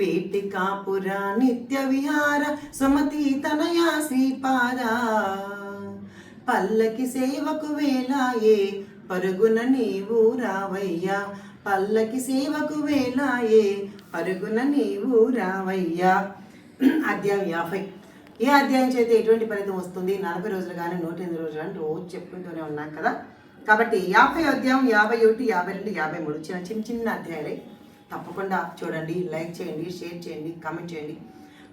పీఠికాపుర నిత్య విహార సుమతి తనయా శ్రీపాద పల్లకి సేవకు వేలాయే పరుగున నీవు రావయ్యా పల్లకి సేవకు వేలాయే పరుగున నీవు రావయ్యా అధ్యాయం యాభై. ఏ అధ్యాయం చేస్తే ఎటువంటి ఫలితం వస్తుంది? నలభై రోజులు కానీ నూట ఎనిమిది రోజులు కానీ రోజు చెప్పుకుంటూనే ఉన్నాం కదా. కాబట్టి యాభై అధ్యాయం యాభై ఒకటి యాభై రెండు యాభై మూడు చిన్న చిన్న చిన్న అధ్యాయాలే. తప్పకుండా చూడండి లైక్ చేయండి షేర్ చేయండి కామెంట్ చేయండి.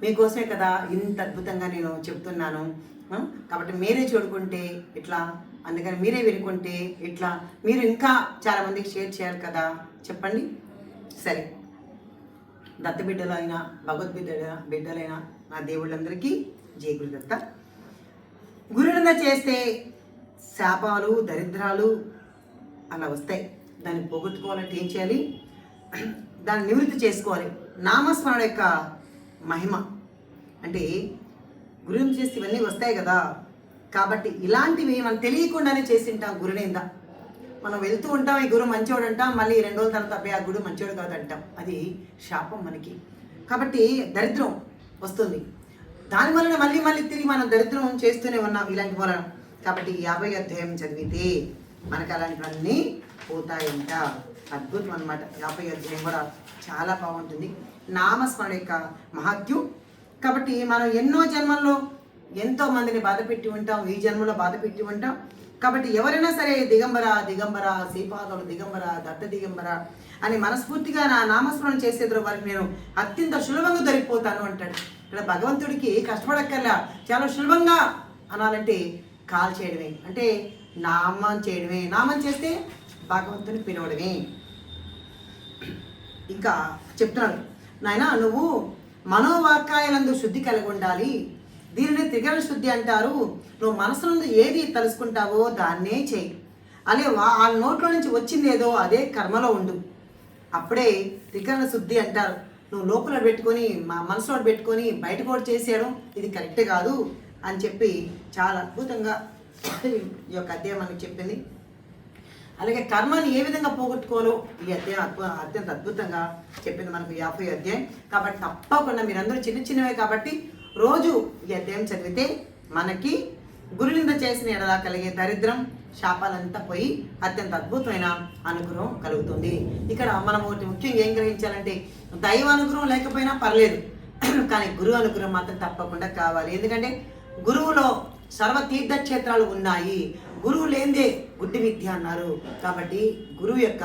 మీకోసమే కదా ఇంత అద్భుతంగా నేను చెప్తున్నాను. కాబట్టి మీరే చూడుకుంటే ఇట్లా అందుకని మీరే వినుకుంటే ఇట్లా మీరు ఇంకా చాలామందికి షేర్ చేయాలి కదా? చెప్పండి. సరే. దత్త బిడ్డలైన భగవద్బిడ్డ బిడ్డలైన నా దేవుళ్ళందరికీ జయ గురుదత్త. గురునంద చేస్తే శాపాలు దరిద్రాలు అలా వస్తాయి. దాన్ని పోగొట్టుకోవాలంటే ఏం చేయాలి? దాన్ని నివృత్తి చేసుకోవాలి. నామస్మరణ యొక్క మహిమ. అంటే గురువు చేస్తే ఇవన్నీ వస్తాయి కదా. కాబట్టి ఇలాంటివి మనం తెలియకుండానే చేసింటాం గురునింద మనం వెళ్తూ ఉంటాం ఈ గురువు మంచోడు అంటాం మళ్ళీ రెండు రోజుల తర్వాత అబ్బాయి ఆ గురువు మంచోడు కాదు అంటాం. అది శాపం మనకి. కాబట్టి దరిద్రం వస్తుంది. దాని వలన మళ్ళీ మళ్ళీ తిరిగి మనం దరిద్రం చేస్తూనే ఉన్నాం ఇలాంటి వలన. కాబట్టి యాభై అధ్యాయం చదివితే మనకు అలాంటివన్నీ పోతాయంట. అద్భుతం అన్నమాట యాభై అధ్యాయం కూడా చాలా బాగుంటుంది. నామస్మరణ యొక్క మహత్యం. కాబట్టి మనం ఎన్నో జన్మల్లో ఎంతో మందిని బాధ పెట్టి ఉంటాం. ఈ జన్మలో బాధ పెట్టి ఉంటాం. కాబట్టి ఎవరైనా సరే దిగంబర దిగంబర శ్రీపాదులు దిగంబర దత్త దిగంబర అని మనస్ఫూర్తిగా నా నామస్మరణ చేసేందుకు వారికి నేను అత్యంత సులభంగా దొరికిపోతాను అంటాడు. ఇక్కడ భగవంతుడికి కష్టపడక్కర్లా. చాలా సులభంగా అనాలంటే కాల్ చేయడమే. అంటే నామం చేయడమే. నామం చేస్తే భగవంతుని పిలవడమే. ఇంకా చెప్తున్నాడు నాయన నువ్వు మనోవాకాయలందు శుద్ధి కలిగి ఉండాలి దీనిని త్రిగణ శుద్ధి అంటారు. నువ్వు మనసు ఏది తలుసుకుంటావో దాన్నే చేయి. అదే వా- ఆ నోట్లో నుంచి వచ్చింది ఏదో అదే కర్మలో ఉండు. అప్పుడే త్రికరణ శుద్ధి అంటారు. నువ్వు లోపల పెట్టుకొని మా మనసులో పెట్టుకొని బయట కూడా చేసేయడం ఇది కరెక్ట్ కాదు అని చెప్పి చాలా అద్భుతంగా ఈ యొక్క అధ్యాయం మనకు చెప్పింది. అలాగే కర్మని ఏ విధంగా పోగొట్టుకోవాలో ఈ అధ్యాయం అత్యంత అద్భుతంగా చెప్పింది మనకు యాభై అధ్యాయం. కాబట్టి తప్పకుండా మీరందరూ చిన్న చిన్నవే కాబట్టి రోజు ఈ అధ్యాయం చదివితే మనకి గురునింద చేసిన ఎడలా కలిగే దరిద్రం శాపాలంతా పోయి అత్యంత అద్భుతమైన అనుగ్రహం కలుగుతుంది. ఇక్కడ మనం ఒకటి ముఖ్యంగా ఏం గ్రహించాలంటే దైవ అనుగ్రహం లేకపోయినా పర్లేదు. కానీ గురువు అనుగ్రహం మాత్రం తప్పకుండా కావాలి. ఎందుకంటే గురువులో సర్వ తీర్థక్షేత్రాలు ఉన్నాయి. గురువు లేందే గుడ్డి విద్య అన్నారు. కాబట్టి గురువు యొక్క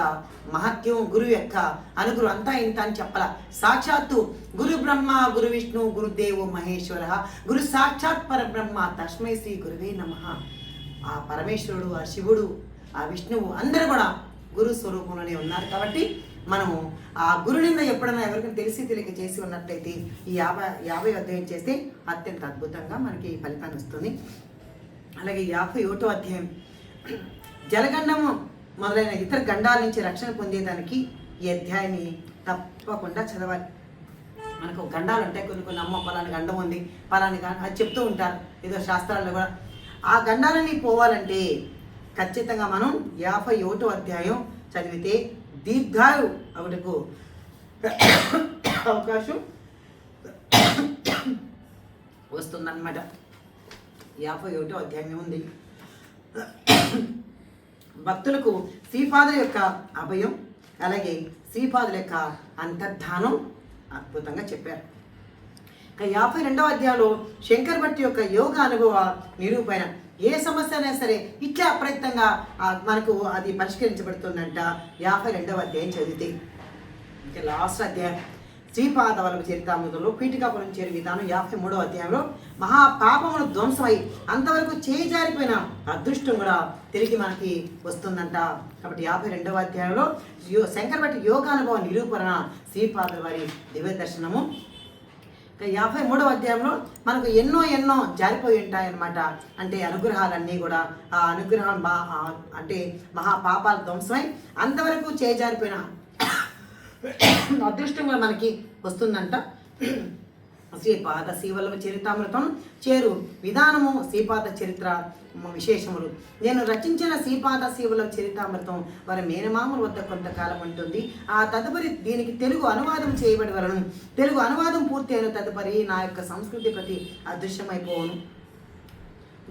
మహత్యం గురువు యొక్క అనుగురు అంతా ఇంత అని చెప్పాల. సాక్షాత్తు గురు బ్రహ్మ గురు విష్ణు గురుదేవో మహేశ్వర గురు సాక్షాత్ పరబ్రహ్మ తస్మై శ్రీ గురువే నమ. ఆ పరమేశ్వరుడు ఆ శివుడు ఆ విష్ణువు అందరూ కూడా గురు స్వరూపంలోనే ఉన్నారు. కాబట్టి మనము ఆ గురునింద ఎప్పుడైనా ఎవరికైనా తెలిసి తెలియక చేసి ఉన్నట్లయితే ఈ యాభై యాభై అధ్యాయం చేస్తే అత్యంత అద్భుతంగా మనకి ఫలితాన్ని వస్తుంది. అలాగే యాభై ఒకటో అధ్యాయం. జలగండము మొదలైన ఇతర గండాల నుంచి రక్షణ పొందేదానికి ఈ అధ్యాయాన్ని తప్పకుండా చదవాలి. మనకు గండాలు ఉంటాయి కొన్ని కొన్ని అమ్మ పలాని గండం ఉంది పలాని గం- అది చెప్తూ ఉంటారు ఏదో శాస్త్రాల్లో కూడా. ఆ గండాలని పోవాలంటే ఖచ్చితంగా మనం యాభై ఒకటో అధ్యాయం చదివితే దీర్ఘాయు ఆవిడకు అవకాశం వస్తుందన్నమాట. యాభై ఒకటో అధ్యాయం ఉంది. భక్తులకు శ్రీపాదుల యొక్క అభయం అలాగే శ్రీపాదుల యొక్క అంతర్ధానం అద్భుతంగా చెప్పారు. యాభై రెండవ అధ్యాయంలో శంకర్ భట్టి యొక్క యోగ అనుభవ నిరూపణ ఏ సమస్య అయినా సరే ఇట్లా అప్రయత్నంగా మనకు అది పరిష్కరించబడుతుందంట. యాభై రెండవ అధ్యాయం చదివితే. ఇంకా లాస్ట్ అధ్యాయం. శ్రీపాదవలపు చరితామృతంలో పీఠికాపురం చేరు విధానం యాభై మూడవ అధ్యాయంలో మహాపాపమును ధ్వంసమై అంతవరకు చేజారిపోయిన అదృష్టం కూడా తిరిగి మనకి వస్తుందంట. కాబట్టి యాభై రెండవ అధ్యాయంలో యో- శంకరభట్టి యోగానుభవ నిరూపణ శ్రీపాదుల వారి దివ్య దర్శనము. యాభై మూడవ అధ్యాయంలో మనకు ఎన్నో ఎన్నో జారిపోయి ఉంటాయన్నమాట. అంటే అనుగ్రహాలన్నీ కూడా. ఆ అనుగ్రహం బా అంటే మహాపాపాలు ధ్వంసమై అంతవరకు చేజారిపోయిన అదృష్టం కూడా మనకి వస్తుందంట. శ్రీపాద శ్రీవల్లభ చరితామృతం చేరు విధానము శ్రీపాద చరిత్ర విశేషములు. నేను రచించిన శ్రీపాద శ్రీవల్లభ చరితామృతం వారి మేనమామల వద్ద కొంతకాలం ఉంటుంది. ఆ తదుపరి దీనికి తెలుగు అనువాదం చేయబడి వలను తెలుగు అనువాదం పూర్తయిన తదుపరి నా యొక్క సంస్కృతి ప్రతి అదృశ్యమైపోవను.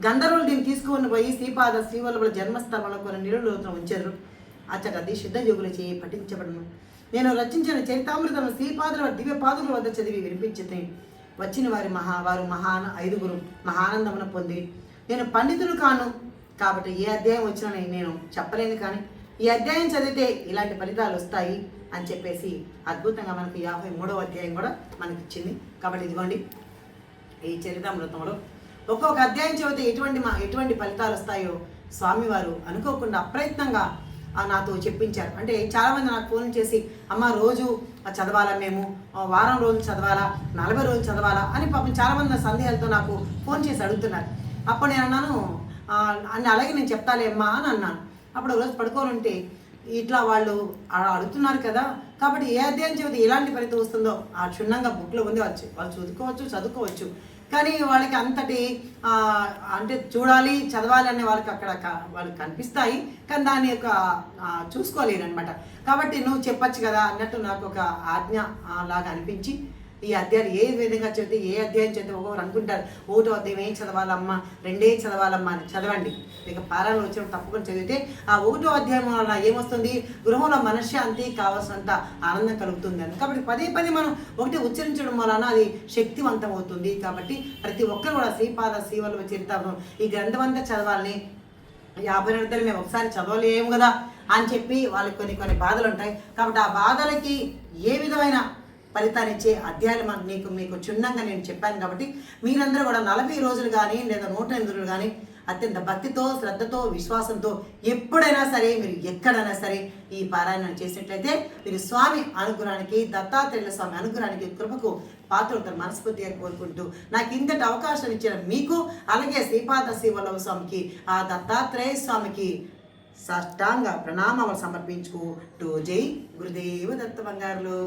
గంధర్వులు దీన్ని తీసుకుని పోయి శ్రీపాద శ్రీవల్లభుల జన్మస్థలంలో కొన్ని నిరులోతులు ఉంచారు. అచ్చట అది శుద్ధ చేయి పఠించబడను. నేను రచించిన చరితామృతం శ్రీపాదుల దివ్య పాదుల వద్ద చదివి వినిపించింది వచ్చిన వారి మహా వారు మహాన ఐదుగురు మహానందమును పొంది నేను పండితులు కాను. కాబట్టి ఏ అధ్యాయం వచ్చినా నేను- చెప్పలేను కానీ ఈ అధ్యాయం చదివితే ఇలాంటి ఫలితాలు వస్తాయి అని చెప్పేసి అద్భుతంగా మనకు యాభై మూడవ అధ్యాయం కూడా మనకి ఇచ్చింది. కాబట్టి ఇదిగోండి ఈ చరితామృతంలో ఒక్కొక్క అధ్యాయం చదివితే ఎటువంటి మా ఎటువంటి ఫలితాలు వస్తాయో స్వామివారు అనుకోకుండా అప్రయత్నంగా నాతో చెప్పించారు. అంటే చాలామంది నాకు ఫోన్ చేసి అమ్మ రోజు చదవాలా మేము? వారం రోజులు చదవాలా? నలభై రోజులు చదవాలా? అని పాపం చాలామంది నా సందేహాలతో నాకు ఫోన్ చేసి అడుగుతున్నారు. అప్పుడు నేను అన్నాను అని అన్ని అలాగే నేను చెప్తాలే అమ్మా అని అన్నాను. అప్పుడు రోజు పడుకోనుంటే ఇట్లా వాళ్ళు అడుగుతున్నారు కదా కాబట్టి ఏ అధ్యాయం చదివితే ఎలాంటి ఫలితం వస్తుందో ఆ క్షుణ్ణంగా బుక్లో ఉంది వచ్చి వాళ్ళు చదువుకోవచ్చు చదువుకోవచ్చు. కానీ వాళ్ళకి అంతటి అంటే చూడాలి చదవాలి అనే వాళ్ళకి అక్కడ వాళ్ళకి కనిపిస్తాయి కానీ దాని యొక్క చూసుకోలేరు అనమాట కాబట్టి నువ్వు చెప్పొచ్చు కదా అన్నట్టు నాకు ఒక ఆజ్ఞ లాగా అనిపించి ఈ అధ్యాయం ఏ విధంగా చదివితే ఏ అధ్యాయం చదివితే ఒక్కొక్కరు అనుకుంటారు ఒకటో అధ్యాయం ఏం చదవాలమ్మా? రెండే చదవాలమ్మా? అని. చదవండి. మీకు పారాలు వచ్చినప్పుడు తప్పకుండా చదివితే ఆ ఒకటో అధ్యాయం వల్ల ఏమొస్తుంది? గృహంలో మనశ్శాంతి కావాల్సినంత ఆనందం కలుగుతుంది అని. కాబట్టి పదే పదే మనం ఒకటి ఉచ్చరించడం వలన అది శక్తివంతం అవుతుంది. కాబట్టి ప్రతి ఒక్కరు కూడా శ్రీపాద శ్రీవల్లభ చరిత్రం ఈ గ్రంథం అంతా చదవాలని యాభై రెండు మేము ఒకసారి చదవలేము కదా అని చెప్పి వాళ్ళకి కొన్ని కొన్ని బాధలు ఉంటాయి. కాబట్టి ఆ బాధలకి ఏ విధమైన ఫలితాన్ని ఇచ్చే అధ్యాయులు మనకు నీకు మీకు క్షుణ్ణంగా నేను చెప్పాను కాబట్టి మీరందరూ కూడా నలభై రోజులు కానీ లేదా నూట ఎనిమిది రోజులు కానీ అత్యంత భక్తితో శ్రద్ధతో విశ్వాసంతో ఎప్పుడైనా సరే మీరు ఎక్కడైనా సరే ఈ పారాయణం చేసినట్లయితే మీరు స్వామి అనుగ్రహానికి దత్తాత్రేయుల స్వామి అనుగ్రహానికి కృపకు పాత్రవుతారు మనస్ఫూర్తిగా కోరుకుంటూ నాకు ఇంతటి అవకాశం ఇచ్చిన మీకు అలాగే శ్రీపాద శ్రీవల్లభ స్వామికి ఆ దత్తాత్రేయ స్వామికి సాష్టాంగ ప్రణామాలు సమర్పించుకుంటూ జై గురుదేవ దత్త బంగారులు.